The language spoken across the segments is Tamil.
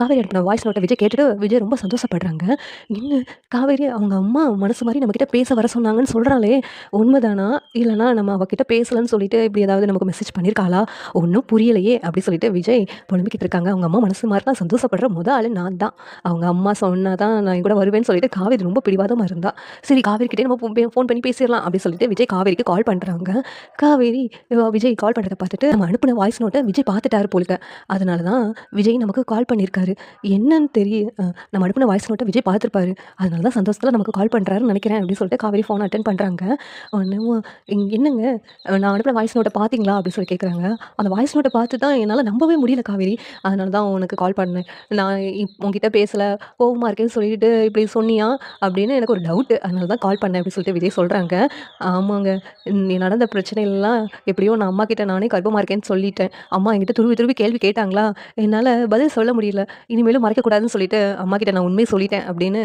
காவேரி அனுப்பின வாய்ஸ் நோட்டை விஜய் கேட்டுட்டு விஜய் ரொம்ப சந்தோஷப்படுறாங்க. இன்னும் காவேரி அவங்க அம்மா மனசு மாதிரி நம்மக்கிட்ட பேச வர சொன்னாங்கன்னு சொல்கிறாளே உண்மைதானா? இல்லைனா நம்ம அவகிட்ட பேசலன்னு சொல்லிட்டு இப்படி ஏதாவது நமக்கு மெசேஜ் பண்ணியிருக்காளா ஒன்றும் புரியலையே அப்படி சொல்லிட்டு விஜய் புலம்பிக்கிட்டு இருக்காங்க. அவங்க அம்மா மனசு மாதிரி தான் சந்தோஷப்படுற முத ஆள் நான் தான். அவங்க அம்மா சொன்னால் தான் நான் கூட வருவேன்னு சொல்லிட்டு காவேரி ரொம்ப பிடிவாதமாக இருந்தா. சரி காவேரிக்கிட்டே நம்ம ஃபோன் பண்ணி பேசிடலாம் அப்படின்னு சொல்லிட்டு விஜய் காவேரிக்கு கால் பண்ணுறாங்க காவேரி விஜய் கால் பண்ணுறதை பார்த்துட்டு நம்ம அனுப்பின வாய்ஸ் நோட்டை விஜய் பார்த்துட்டாரு போலுக்க அதனால தான் விஜய் நமக்கு கால் பண்ணியிருக்காரு என்னன்னு தெரிய நம்ம அனுப்பின வாய்ஸ் நோட்டை விஜய் பார்த்துருப்பாரு அதனால தான் சந்தோஷத்தில் நமக்கு கால் பண்ணுறாருன்னு நினைக்கிறேன் அப்படின்னு சொல்லிட்டு காவேரி ஃபோன் அட்டன் பண்ணுறாங்க என்னங்க? நான் அனுப்பின வாய்ஸ் நோட்டை பார்த்தீங்களா அப்படின்னு சொல்லி கேட்குறாங்க அந்த வாய்ஸ் நோட்டை பார்த்து தான் என்னால் நம்பவே முடியல காவேரி. அதனால தான் உனக்கு கால் பண்ணேன். நான் இப் பேசலை. கோவமாக இருக்கேன்னு சொல்லிட்டு இப்படி சொன்னியா? அப்படின்னு எனக்கு ஒரு டவுட்டு அதனால தான் கால் பண்ணேன் அப்படின்னு சொல்லிட்டு விஜய் சொல்கிறாங்க ஆமாங்க. நடந்த பிரச்சனைலாம் எப்படியோ நான் அம்மா கிட்ட நானே கர்ப்பமாக இருக்கேன்னு சொல்லிட்டேன். அம்மா என்கிட்ட துருவி துருவி கேள்வி கேட்டாங்களா? என்னால் பதில் சொல்ல முடியல. இனிமேலும் மறைக்கக்கூடாதுன்னு சொல்லிட்டு அம்மா கிட்ட நான் உண்மையை சொல்லிட்டேன் அப்படின்னு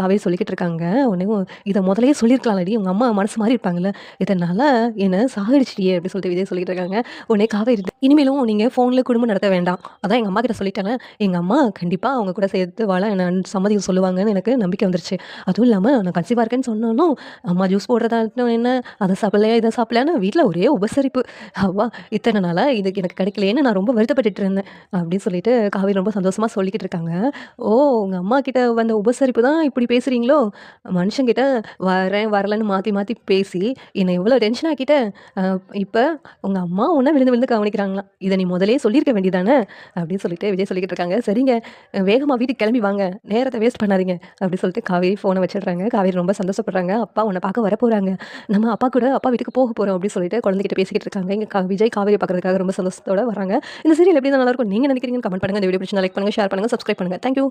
காவேரி சொல்லிக்கிட்டு இருக்காங்க. உடனே இதை முதலே சொல்லியிருக்கலாம்லடி உங்கள் அம்மா மனசு மாதிரி இருப்பாங்கல்ல இதனால் என்னை சாகடிச்சிட்டியே அப்படின்னு சொல்லிட்டு விஜய் சொல்லிட்டு இருக்காங்க. உடனே காவேரி இனிமேலும் நீங்கள் ஃபோனில் குடும்பம் நடத்த வேண்டாம். அதான் எங்கள் அம்மா கிட்ட சொல்லிட்டேன் எங்கள் அம்மா கண்டிப்பாக அவங்க கூட சேர்த்து வாழ என்ன சம்மதியம் சொல்லுவாங்கன்னு எனக்கு நம்பிக்கை வந்துருச்சு. அதுவும் இல்லாமல் நான் கன்சீவாக இருக்கேன்னு சொன்னாலும் அம்மா ஜூஸ் போடுறதா இருக்கட்டும் என்ன அதை சாப்பிடலையா இதை சாப்பிடலையான்னு வீட்டில் ஒரே உபசரிப்பு. அவ்வா இத்தனை நாளாக இது எனக்கு கிடைக்கலையேன்னு நான் ரொம்ப வருத்தப்பட்டுட்டு இருந்தேன் அப்படின்னு சொல்லிட்டு காவேரி ரொம்ப சந்தோஷமாக சொல்லிக்கிட்டு இருக்காங்க. ஓ உங்கள் அம்மா கிட்ட வந்த உபசரிப்பு தான் இப்படி பேசுகிறீங்களோ மனுஷங்கிட்ட வரேன் வரலன்னு மாற்றி மாற்றி பேசி என்னை எவ்வளோ டென்ஷன் ஆக்கிட்டேன் இப்போ உங்கள் அம்மா உன்னை விழுந்து விழுந்து கவனிக்கிறாங்க. கவனிக்கிறாங்களாம் இதை நீ முதலே சொல்லியிருக்க வேண்டியதானே? அப்படின்னு சொல்லிட்டு விஜய் சொல்லிக்கிட்டு இருக்காங்க. சரிங்க வேகமாக வீட்டுக்கு கிளம்பி வாங்க. நேரத்தை வேஸ்ட் பண்ணாதீங்க. அப்படின்னு சொல்லிட்டு காவேரி ஃபோனை வச்சிடுறாங்க. காவேரி ரொம்ப சந்தோஷப்படுறாங்க. அப்பா உன்னை பார்க்க வர போகிறாங்க நம்ம அப்பா கூட அப்பா வீட்டுக்கு போக போகிறோம் அப்படின்னு சொல்லிட்டு குழந்தைகிட்ட பேசிக்கிட்டு இருக்காங்க. இங்கே விஜய் காவேரி பார்க்குறதுக்காக ரொம்ப சந்தோஷத்தோட வராங்க. இந்த சீரியல் எப்படி நல்லாயிருக்கும் நல்லா இருக்கும்? நீங்கள் நினைக்கிறீங்கன்னு கமெண்ட் பண்ணுங்கள் இந்த வீடியோ பிடிச்சி லைக் பண்ணுங்கள் ஷேர் பண்ணுங்கள் சப்ஸ்கிரைப் பண்ணுங்கள் தேங்க்யூ